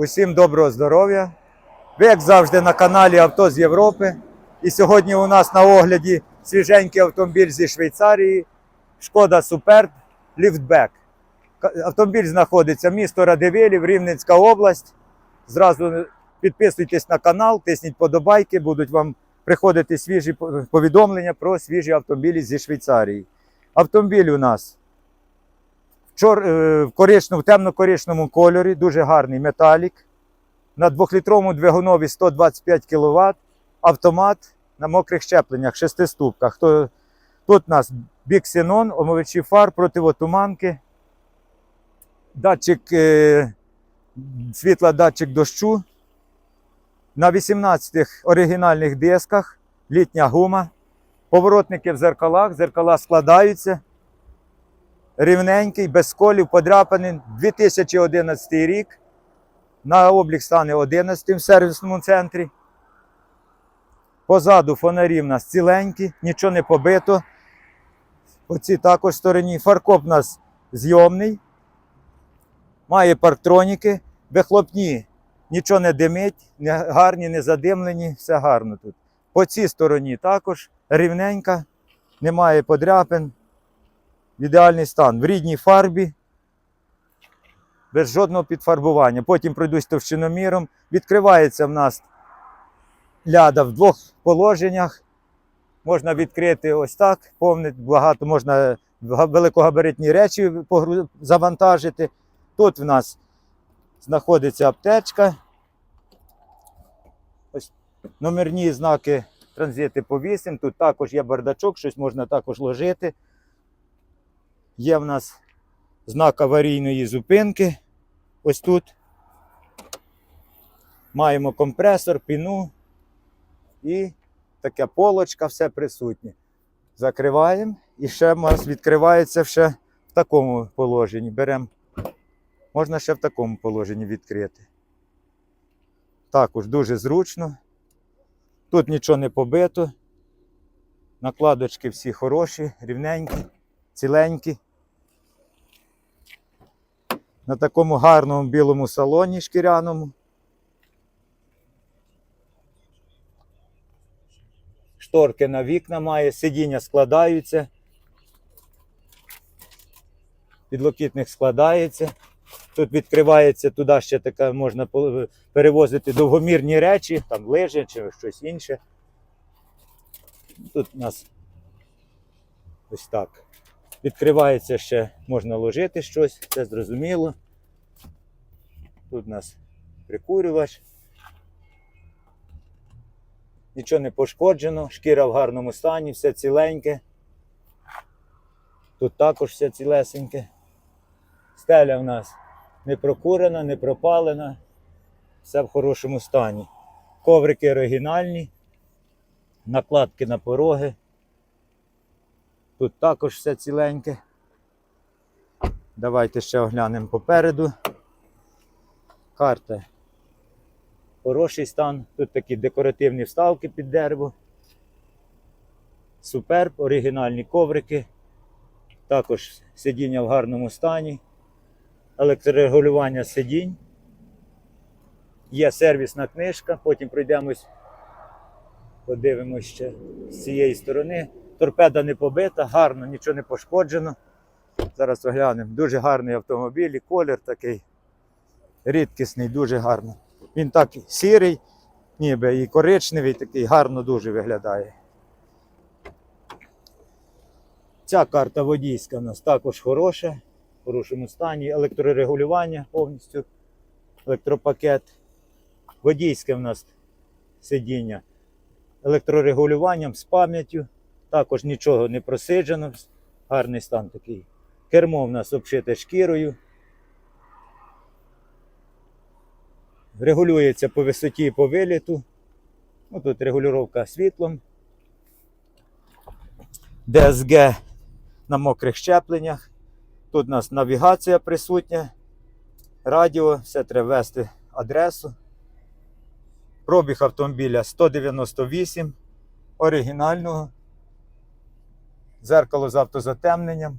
Усім доброго здоров'я. Ви, як завжди, на каналі Авто з Європи. І сьогодні у нас на огляді свіженький автомобіль зі Швейцарії. Шкода Суперб Ліфтбек. Автомобіль знаходиться місто Радивилів, Рівненська область. Зразу підписуйтесь на канал, тисніть подобайки, будуть вам приходити свіжі повідомлення про свіжі автомобілі зі Швейцарії. Автомобіль у нас чор, е, в, коричневому, в темно-коричневому кольорі, дуже гарний металік. На 2-літровому двигунові 125 кВт, автомат на мокрих щепленнях, шестиступках. То, тут у нас біксенон, омовичі фар, противотуманки, датчик е, світла, датчик дощу. На 18 оригінальних дисках, літня гума, поворотники в зеркалах, зеркала складаються рівненький, без сколів, подряпаний. 2011 рік. На облік стане 11 в сервісному центрі. Позаду фонарі в нас ціленькі, нічого не побито. По цій також стороні. Фаркоп у нас зйомний. Має парктроніки, вихлопні. Нічого не димить, не гарні, не задимлені, все гарно тут. По цій стороні також рівненька, немає подряпин ідеальний стан. В рідній фарбі, без жодного підфарбування. Потім пройдусь товщиноміром. Відкривається в нас ляда в двох положеннях. Можна відкрити ось так, повне, багато можна великогабаритні речі завантажити. Тут в нас знаходиться аптечка. Ось номерні знаки транзити по 8. Тут також є бардачок, щось можна також ложити. Є в нас знак аварійної зупинки. Ось тут. Маємо компресор, піну і така полочка, все присутнє. Закриваємо і ще в нас відкривається ще в такому положенні. Беремо. Можна ще в такому положенні відкрити. Також дуже зручно. Тут нічого не побито. Накладочки всі хороші, рівненькі, ціленькі на такому гарному білому салоні шкіряному. Шторки на вікна має, сидіння складаються. Підлокітник складається. Тут відкривається туди ще така, можна перевозити довгомірні речі, там лижі чи щось інше. Тут у нас ось так. Відкривається ще, можна ложити щось, це зрозуміло. Тут у нас прикурювач. Нічого не пошкоджено, шкіра в гарному стані, все ціленьке. Тут також все цілесеньке. Стеля в нас не прокурена, не пропалена, все в хорошому стані. Коврики оригінальні, накладки на пороги. Тут також все ціленьке. Давайте ще оглянемо попереду. Карта. Хороший стан. Тут такі декоративні вставки під дерево. Суперб, оригінальні коврики. Також сидіння в гарному стані. Електрорегулювання сидінь. Є сервісна книжка, потім пройдемось, подивимось ще з цієї сторони. Торпеда не побита, гарно, нічого не пошкоджено. Зараз оглянемо. Дуже гарний автомобіль, і колір такий рідкісний, дуже гарно. Він так сірий, ніби і коричневий, такий гарно дуже виглядає. Ця карта водійська у нас також хороша, в хорошому стані. Електрорегулювання повністю, електропакет. Водійське в нас сидіння електрорегулюванням з пам'яттю. Також нічого не просиджено, гарний стан такий. Кермо в нас обшите шкірою. Регулюється по висоті і по виліту. Ну, тут регулювання світлом. ДСГ на мокрих щепленнях. Тут у нас навігація присутня, радіо, все треба ввести адресу. Пробіг автомобіля 198 оригінального. Зеркало з автозатемненням.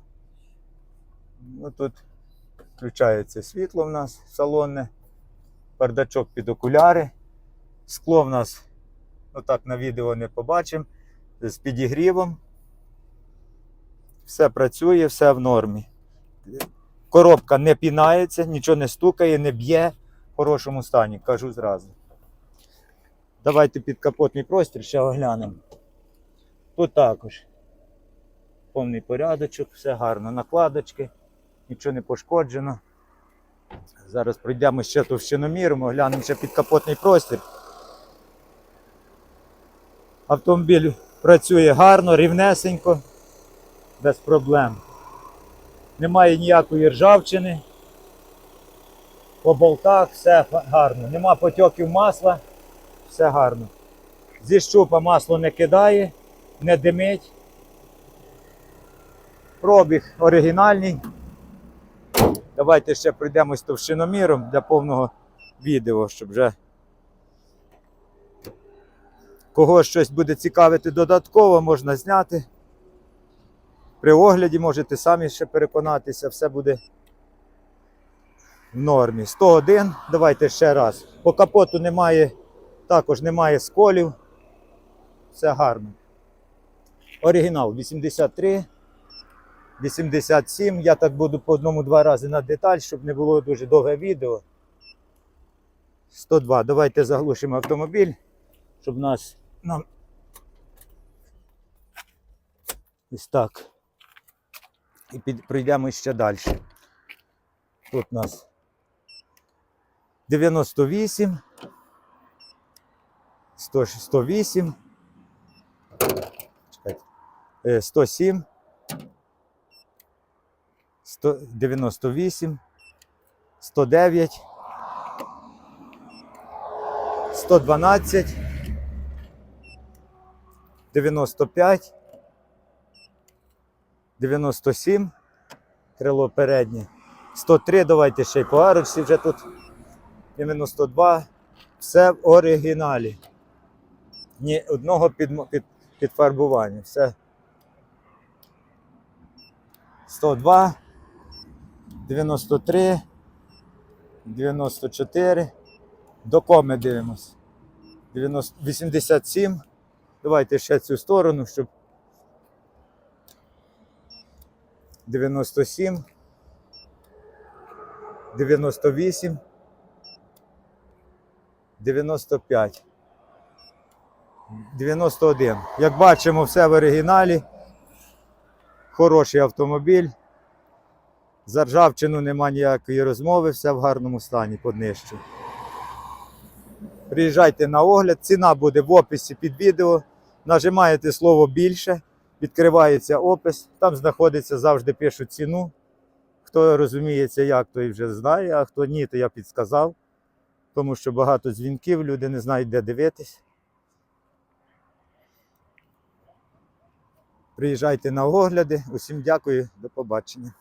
Ну, тут включається світло в нас салонне. бардачок під окуляри. Скло в нас, отак на відео не побачимо, з підігрівом. Все працює, все в нормі. Коробка не пінається, нічого не стукає, не б'є в хорошому стані, кажу зразу. Давайте підкапотний простір ще оглянемо. Тут також повний порядочок, все гарно. Накладочки, нічого не пошкоджено. Зараз пройдемо ще товщиноміром, оглянемо ще підкапотний простір. Автомобіль працює гарно, рівнесенько, без проблем. Немає ніякої ржавчини. По болтах все гарно. Нема потьоків масла, все гарно. Зі щупа масло не кидає, не димить. Пробіг оригінальний. Давайте ще пройдемось товщиноміром для повного відео, щоб вже кого щось буде цікавити додатково, можна зняти. При огляді можете самі ще переконатися, все буде в нормі. 101. Давайте ще раз. По капоту немає, також немає сколів. Все гарно. Оригінал 83. 87. Я так буду по одному-два рази на деталь, щоб не було дуже довге відео. 102. Давайте заглушимо автомобіль, щоб нас нам. Ось так. І під, пройдемо ще далі. Тут у нас 98. 100, 108. Чекайте. Е, 107. 198, 109, 112, 95, 97, крило переднє, 103, давайте ще й по арочці вже тут, 92, все в оригіналі. Ні одного підмо- під, підфарбування, все. 102, 93, 94. До коми дивимось. 90, 87. Давайте ще цю сторону, щоб. 97. 98. 95. 91. Як бачимо, все в оригіналі. Хороший автомобіль. За ржавчину нема ніякої розмови, все в гарному стані поднищу. Приїжджайте на огляд, ціна буде в описі під відео. Нажимаєте слово більше, відкривається опис, там знаходиться, завжди пишуть ціну. Хто розуміється, як, той вже знає, а хто ні, то я підсказав. Тому що багато дзвінків, люди не знають, де дивитись. Приїжджайте на огляди. Усім дякую, до побачення.